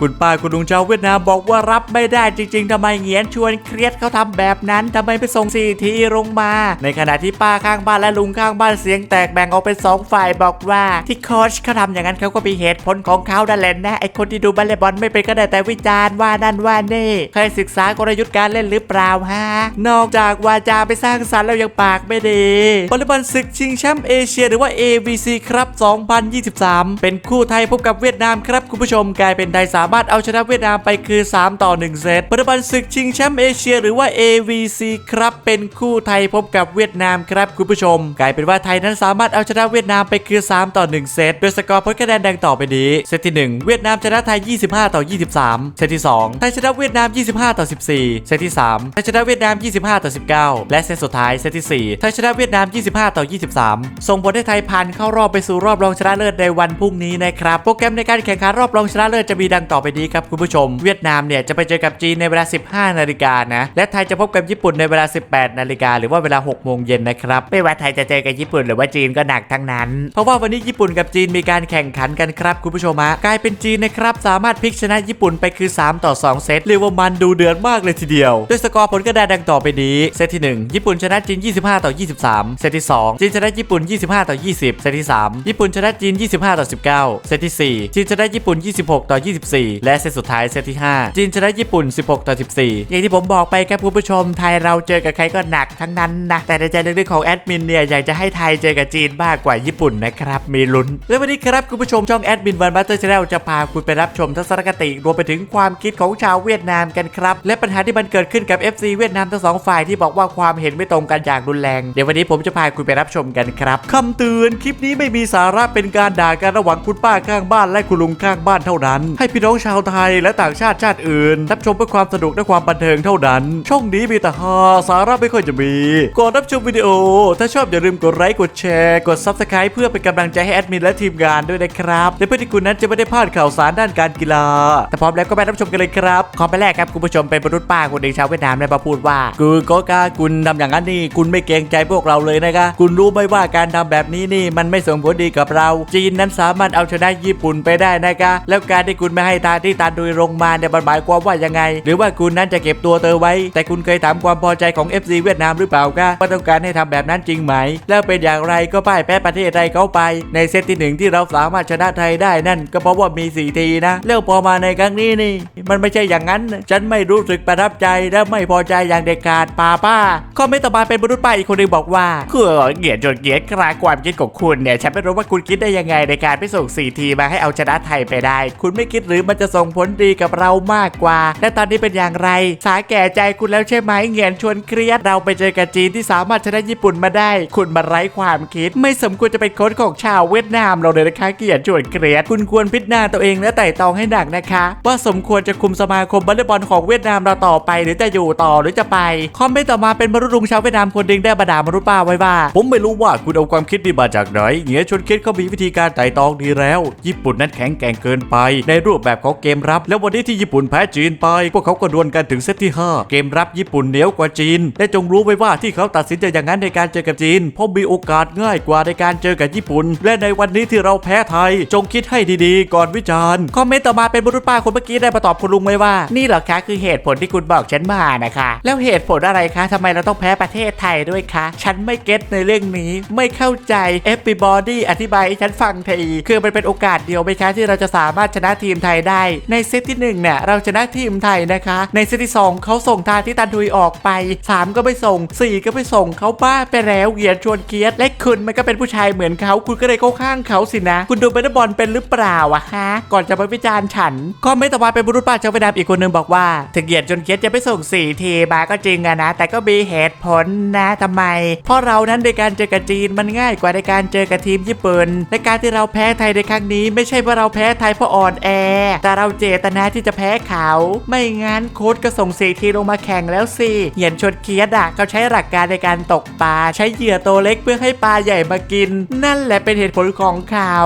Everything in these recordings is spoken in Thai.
คุณป้าคุณลุงชาวเวียดนามบอกว่ารับไม่ได้จริง ๆทำไมเงียนชวนเครียดเขาทำแบบนั้นทำไมไปส่งสี่ทีลงมา ในขณะที่ป้าข้างบ้านและลุงข้างบ้านเสียงแตกแบ่งออกเป็นสองฝ่ายบอกว่า ที่โค้ชเขาทำอย่างนั้นเขาก็มีเหตุผลของเขาดันแหละนะไอคนที่ดูบอลเลย์บอลไม่เป็นก็ได้แต่วิจารณ์ว่านั่นว่านี่เคยศึกษากลยุทธ์การเล่นหรือเปล่าฮะนอกจากวาจาไปสร้างสรรค์แล้วยังปากไม่ดีวอลเลย์บอลศึกชิงแชมป์เอเชียหรือว่า AVC ครับ 2023 เป็นคู่ไทยพบกับเวียดนามครับคุณผู้ชมกลายเป็นไทยสามามารถเอาชนะเวียดนามไปคือ 3 ต่อ 1 เซตวอลเลย์บอลศึกชิงแชมป์เอเชียหรือว่า AVC ครับ เป็นคู่ไทยพบกับเวียดนามครับคุณผู้ชม กลายเป็นว่าไทยนั้นสามารถเอาชนะเวียดนามไปคือ 3 ต่อ 1 เซตโดยสกอร์ผลคะแนนดังต่อไปนี้ เซตที่ 1 เวียดนามชนะไทย 25 ต่อ 23 เซตที่ 2 ไทยชนะเวียดนาม 25 ต่อ 14 เซตที่ 3 ไทยชนะเวียดนาม 25 ต่อ 19 และเซตสุดท้ายเซตที่ 4 ไทยชนะเวียดนาม 25 ต่อ 23 ส่งผลให้ไทยผ่านเข้ารอบไปสู่รอบรองชนะเลิศในวันพรุ่งนี้นะครับ โปรแกรมในการแข่งขันรอบรองชนะเลิศจะมีดังต่อ่อไปนี้ครับคุณผู้ชม เวียดนามเนี่ยจะไปเจอกับจีนในเวลา 15 นาฬิกานะ และไทยจะพบกับญี่ปุ่นในเวลา 18 นาฬิกาหรือว่าเวลา 6 โมงเย็นนะครับ ไม่ว่าไทยจะเจอกับญี่ปุ่นหรือว่าจีนก็หนักทั้งนั้น เพราะว่าวันนี้ญี่ปุ่นกับจีนมีการแข่งขันกันครับคุณผู้ชมฮะกลายเป็นจีนนะครับสามารถพลิกชนะญี่ปุ่นไปคือ 3 ต่อ 2 เซตเรียกว่ามันดูเดือดมากเลยทีเดียวด้วยสกอร์ผลกระดานดังต่อไปนี้เซตที่ 1 ญี่ปุ่นชนะจีน 25 ต่อ 23 เซตที่ 2 จีนชนะญี่ปุ่น 25 ต่อ 20 เซตที่ 3 ญี่ปุ่นชนะจีน 25 ต่อ 19 เซตที่ 4 จีนชนะญี่ปุ่น 26 ต่อ 24และเซตสุดท้ายเซตที่ 5 จีนชนะญี่ปุ่น 16 ต่อ 14 อย่างที่ผมบอกไปครับคุณผู้ชม ไทยเราเจอกับใครก็หนักทั้งนั้นนะ แต่ในใจลึกๆของแอดมินเนี่ยอยากจะให้ไทยเจอกับจีนมากกว่าญี่ปุ่นนะครับ มีลุ้น และวันนี้ครับคุณผู้ชมช่องแอดมินวันบัตเตอร์ชาแนลจะพาคุณไปรับชมทัศนคติรวมไปถึงความคิดของชาวเวียดนามกันครับและปัญหาที่มันเกิดขึ้นกับ FC เวียดนามทั้งสองฝ่ายที่บอกว่าความเห็นไม่ตรงกันอย่างรุนแรงเดี๋ยววันนี้ผมจะพาคุณไปรับชมกันครับคำเตือนคลิปนี้ไม่มีสาระเป็นการด่ากันระหว่างคุณป้าข้างบ้านและคุณลุงข้างบ้านเท่านั้น ให้พี่น้ององชาวไทยและต่างชาติชาติอื่นรับชมเพื่อความสนุกและความบันเทิงเท่านั้น ช่องนี้มีแต่ฮาสาระไม่ค่อยจะมี ก่อนรับชมวิดีโอ ถ้าชอบอย่าลืมกดไลค์กดแชร์กด Subscribe เพื่อเป็นกำลังใจให้แอดมินและทีมงานด้วยนะครับและเพื่อที่คุณนั้นจะไม่ได้พลาดข่าวสารด้านการกีฬา แต่พร้อมแล้วก็ไปรับชมกันเลยครับขอไปแรกครับคุณผู้ชมเป็นมนุษย์ป้าคนหนึ่งชาวเวียดนามได้มาพูดว่าคือก็กล้าคุณทำอย่างนั้นนี่คุณไม่เกรงใจพวกเราเลยนะคะคุณรู้ไหมว่าการทำแบบนี้นี่มันไม่ส่งผลดีกับเรา จีนนั้นสามารถเอาชนะญี่ปุ่นไปได้นะคะแล้วการที่คุณไม่ให้ทาที่ตาดุยลงมาเนี่ยมันหมายความว่ายังไง หรือว่าคุณนั้นจะเก็บตัวเธอไว้ แต่คุณเคยถามความพอใจของ FC เวียดนามหรือเปล่าคะว่าต้องการให้ทำแบบนั้นจริงไหม แล้วเป็นอย่างไรก็พ่ายแพ้ประเทศไทยเขาไป ในเซตที่หนึ่งที่เราสามารถชนะไทยได้นั่น ก็เพราะว่ามี 4 ทีนะ แล้วพอมาในครั้งนี้นี่ มันไม่ใช่อย่างนั้น ฉันไม่รู้สึกประทับใจและไม่พอใจอย่างเด็ดขาดป้าป้าคอมเมนต์ต่อมาเป็นมนุษย์ป้าอีกคนหนึงบอกว่าคือเกลียดจนเกลียดคลายความคิดของคุณเนี่ยฉันไม่รู้ว่าคุณคิดได้ยังไงในการไปส่ง4ทีมาให้เอาชนะไทยไปได้ คุณไม่คิดหรือมันจะส่งผลดีกับเรามากกว่า และตอนนี้เป็นอย่างไร สาแก่ใจคุณแล้วใช่ไหมเงียนชวนเครียดเราไปเจอกับจีนที่สามารถชนะญี่ปุ่นมาได้ คุณมาไร้ความคิด ไม่สมควรจะเป็นโค้ชของชาวเวียดนามเราเลยนะคะเกียรติชวนเครียดคุณควรพิจารณาตัวเองและไต่ตองให้หนักนะคะ ว่าสมควรจะคุมสมาคมวอลเลย์บอลของเวียดนามเราต่อไป หรือจะอยู่ต่อหรือจะไป คอมเมนต์ต่อมาเป็นมรุษลุงชาวเวียดนามคนหนึ่งได้บรรดามรุป้าไว้ว่า ผมไม่รู้ว่าคุณเอาความคิดนี้มาจากไหนเงียชวนคิดเขามีวิธีการไต่ตองดีแล้ว ญี่ปุ่นนั้นแข็งแกร่งเกินไป ในรูปแบบของเกมรับ แล้ววันนี้ที่ญี่ปุ่นแพ้จีนไป พวกเขาก็ดวลกันถึงเซตที่ 5 เกมรับญี่ปุ่นเหนียวกว่าจีน และจงรู้ไว้ว่าที่เขาตัดสินใจอย่างนั้นในการเจอกับจีน เพราะมีโอกาสง่ายกว่าในการเจอกับญี่ปุ่น และในวันนี้ที่เราแพ้ไทย จงคิดให้ดีๆ ก่อนวิจารณ์ คอมเมนต์ต่อมาเป็นบุรุษป้าคนเมื่อกี้ได้มาตอบคุณลุงไว้ว่า นี่เหรอคะคือเหตุผลที่คุณบอกฉันมานะคะ แล้วเหตุผลอะไรคะทำไมเราต้องแพ้ประเทศไทยด้วยคะ ฉันไม่เก็ตในเรื่องนี้ ไม่เข้าใจ everybody อธิบายให้ฉันฟังทีคือมันเป็นโอกาสเดียวไหมคะที่เราจะสามารถชนะทีมไทยได้ในเซตที่หนึ่งเนี่ยเราชนะทีมไทยนะคะ ในเซตที่สองเขาส่งทาที่ตันทุยออกไปสามก็ไม่ส่งสี่ก็ไม่ส่งเขาบ้าไปแล้วเหยียดชวนเกียรติและคุณมันก็เป็นผู้ชายเหมือนเขาคุณก็เลยเข้าข้างเขาสินะ คุณดูเบสบอลเป็นหรือเปล่าอะฮะ ก่อนจะมาวิจารณ์ฉัน ก็ไม่ต่อมาเป็นบุรุษป้าชาวเวียดนามอีกคนนึงบอกว่าถึงเหยียดจนเกียรติจะไปส่งสี่ทีมาก็จริงอะนะ แต่ก็มีเหตุผลนะทำไม เพราะเรานั้นในการเจอกับจีนมันง่ายกว่าในการเจอกับทีมญี่ปุ่นและการที่เราแพ้ไทยในครั้งนี้ ไม่ใช่ว่าเราแพ้ไทยเพราะอ่อนแอแต่เราเจตนาที่จะแพ้เขา ไม่งั้นโค้ชก็ส่งสี่ทีลงมาแข่งแล้วสิเหยียนชนเกียรติอะเขาใช้หลักการในการตกปลาใช้เหยื่อตัวเล็กเพื่อให้ปลาใหญ่มากิน นั่นแหละเป็นเหตุผลของเขา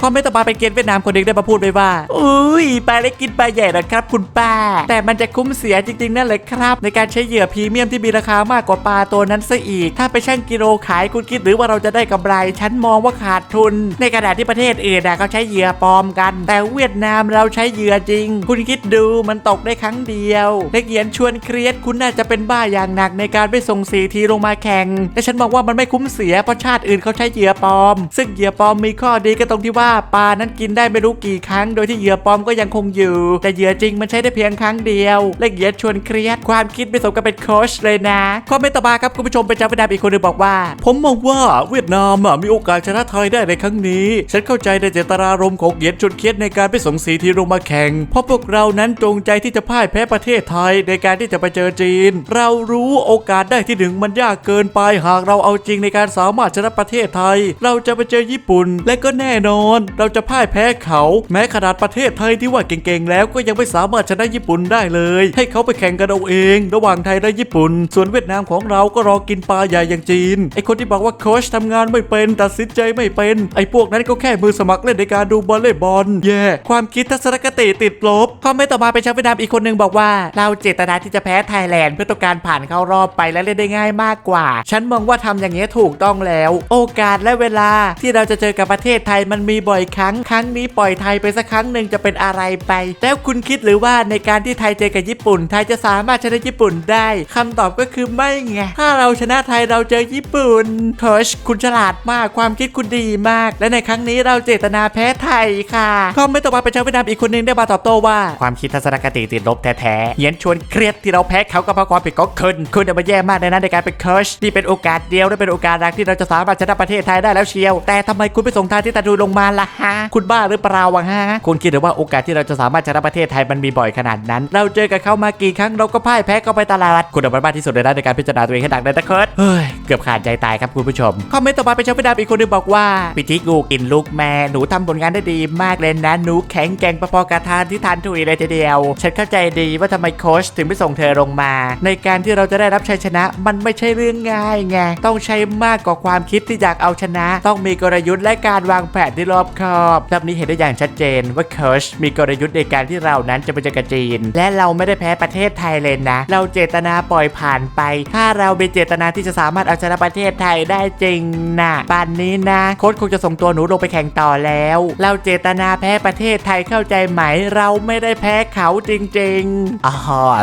คอมเมนต์ต่อมาเป็นเกณฑ์เวียดนามคนหนึ่งได้มาพูดไว้ว่าอุ้ยปลาเล็กกินปลาใหญ่นะครับ คุณป้า แต่มันจะคุ้มเสียจริงๆนั่นเลยครับ ในการใช้เหยื่อพรีเมียมที่มีราคามากกว่าปลาตัวนั้นซะอีก ถ้าไปชั่งกิโลขายคุณคิดหรือว่าเราจะได้กำไรฉันมองว่าขาดทุน ในขณะที่ประเทศอื่นนะเขาใช้เหยื่อปลอมกัน แต่เวียดนามเราใช้เหยื่อจริง คุณคิดดูมันตกได้ครั้งเดียวและเยียนชวนเครียดคุณน่าจะเป็นบ้าอย่างหนักในการไปส่งสีทีลงมาแข่งแต่ฉันบอกว่ามันไม่คุ้มเสียเพราะชาติอื่นเขาใช้เหยื่อปลอม ซึ่งเหยื่อปลอมมีข้อดีก็ตรงที่ว่าปลานั้นกินได้ไม่รู้กี่ครั้ง โดยที่เหยื่อปลอมก็ยังคงอยู่ แต่เหยื่อจริงมันใช้ได้เพียงครั้งเดียวและเหยียนชวนเครียดความคิดไม่สมกับเป็นโค้ชเลยนะคอมเมนต์ต่อมาครับคุณผู้ชมเป็นเจ้าเวียดนาอีกคนหนึงบอกว่า ผมมองว่าเวียดนามมีโอกาสชนะไทยได้ในครั้งนี้ ฉันเข้าใจในเจตนารมณ์ของเหยียนชวนเครียดในการไปส่งสีทีลงมาแข่ง เพราะพวกเรานั้นจงใจที่จะพ่ายแพ้ประเทศไทยในการที่จะไปเจอจีน เรารู้โอกาสได้ที่หนึ่งมันยากเกินไปหากเราเอาจริงในการสามารถชนะประเทศไทย เราจะไปเจอญี่ปุ่น และก็แน่นอน เราจะพ่ายแพ้เขา แม้ขนาดประเทศไทยที่ว่าเก่งๆ แล้วก็ยังไม่สามารถชนะญี่ปุ่นได้เลย ให้เขาไปแข่งกันเอาเอง ระหว่างไทยและญี่ปุ่น ส่วนเวียดนามของเราก็รอกินปลาใหญ่อย่างจีนไอคนที่บอกว่าโค้ชทำงานไม่เป็นตัดสินใจไม่เป็นไอพวกนั้นก็แค่มือสมัครเล่นในการดูบอลเล่บอลแย่ ความคิดทัศนคติติดลบคอมเมนต์ต่อมาเป็นชาวเวียดนามอีกคนหนึ่งบอกว่า เราเจตนาที่จะแพ้ไทยแลนด์เพื่อต้องการผ่านเข้ารอบไปและเล่นได้ง่ายมากกว่า ฉันมองว่าทำอย่างนี้ถูกต้องแล้ว โอกาสและเวลาที่เราจะเจอกับประเทศไทยมันมีบ่อยครั้ง ครั้งนี้ปล่อยไทยไปสักครั้งหนึ่งจะเป็นอะไรไป แล้วคุณคิดหรือว่าในการที่ไทยเจอกับญี่ปุ่น ไทยจะสามารถชนะญี่ปุ่นได้คำตอบก็คือไม่ไง ถ้าเราชนะไทยเราเจอญี่ปุ่นโคชคุณฉลาดมาก ความคิดคุณดีมาก และในครั้งนี้เราเจตนาแพ้ไทยค่ะ คอมเมนต์ต่อมาเป็นชาวเวียดนามอีกคนหนึงได้มาตอบโต้ว่าความคิดทัศนคติติดลบแท้ๆเหียนชวนเครียดที่เราแพ้เขาก็เพราะความผิดของคุณคุณจะมาแย่มากในนั้นในการเป็นโคชนี่เป็นโอกาสเดียวและเป็นโอกาสแรกที่เราจะสามารถชนะประเทศไทยได้แล้วเชียว แต่ทำไมคุณไปส่งทางที่ตะดูลงมาล่ะฮะคุณบ้าหรือเปล่าวะฮะคุณคิดหรือว่าโอกาสที่เราจะสามารถชนะประเทศไทยมันมีบ่อยขนาดนั้น เราเจอกับเขามากี่ครั้งเราก็พ่ายแพ้เขาไปตลาดคุณเอาบ้าที่สุดเลยนะในการพิจารณาตัวเองให้ดังในตะเคิร์ดเฮ้ยเกือบขาดใจตายครับคุณผู้ชมคอมเมนต์ต่อมาเป็นชาวเวียดนามอีกคนหนึงบอกว่าพิจิกูกินลูกแม่หนูทำผลงานได้ดีมากเลยนะหนูแข็งแกร่งพอกับทานที่ทานถุยเลยทีเดียว ฉันเข้าใจดีว่าทำไมโค้ชถึงไม่ส่งเธอลงมา ในการที่เราจะได้รับชัยชนะ มันไม่ใช่เรื่องง่ายไง ต้องใช้มากกว่าความคิดที่อยากเอาชนะ ต้องมีกลยุทธ์และการวางแผนที่รอบคอบรอบนี้เห็นได้อย่างชัดเจนว่าโค้ชมีกลยุทธ์ในการที่เรานั้นจะไปเจอกับจีน และเราไม่ได้แพ้ประเทศไทยเลยนะ เราเจตนาปล่อยผ่านไป ถ้าเรามีเจตนาที่จะสามารถเอาชนะประเทศไทยได้จริงนะป่านนี้นะ โค้ชคงจะส่งตัวหนูลงไปแข่งต่อแล้ว เราเจตนาแพ้ประเทศไทยเข้าใจไหมเราไม่ได้แพ้เขาจริงๆอ๋อ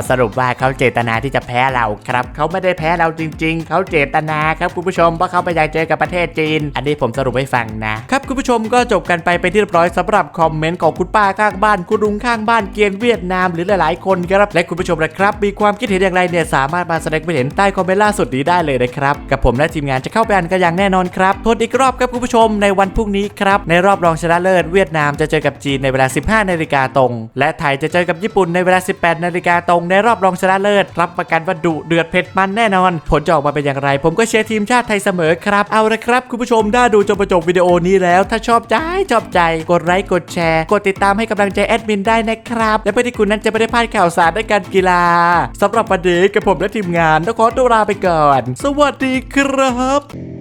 สรุปว่าเขาเจตนาที่จะแพ้เราครับ เขาไม่ได้แพ้เราจริง ๆ เขาเจตนาครับคุณผู้ชมเพราะเขาไปอยากเจอกับประเทศจีน อันนี้ผมสรุปให้ฟังนะครับคุณผู้ชมก็จบกันไปไปนที่เรียบร้อยสำหรับคอมเมนต์ของคุณป้าข้างบ้านคุณลุงข้างบ้านเกียนเวียดนามหรือหลายๆคนครับและคุณผู้ชมนะครับมีความคิดเห็นอย่างไรเนี่ยสามารถมาแสดงความเห็นใต้คอมเมนต์ล่าสุดนี้ได้เลยนะครับกับผมและทีมงานจะเข้าไปอ่านกันอย่างแน่นอนครับทวนอีกรอบครับคุณผู้ชมในวันพรุ่งนี้ครับในรอบรองชนะเลิศเวียดนามจะเจอกับจีนในเวลา 15นาฬิกาตรง และไทยจะเจอกับญี่ปุ่นในเวลา 18 นาฬิกาตรงในรอบรองชนะเลิศ รับประกันว่าดุเดือดเผ็ดมันแน่นอน ผลจะออกมาเป็นอย่างไร ผมก็เชียร์ทีมชาติไทยเสมอครับ เอาละครับ คุณผู้ชมได้ดูจนประจบวิดีโอนี้แล้ว ถ้าชอบใจชอบใจ กดไลค์กดแชร์ กดติดตามให้กำลังใจแอดมินได้นะครับ และเพื่อที่คุณนั้นจะไม่ได้พลาดข่าวสารด้านการกีฬาสำหรับวันนี้กับผมและทีมงานต้องขอตัวลาไปก่อน สวัสดีครับ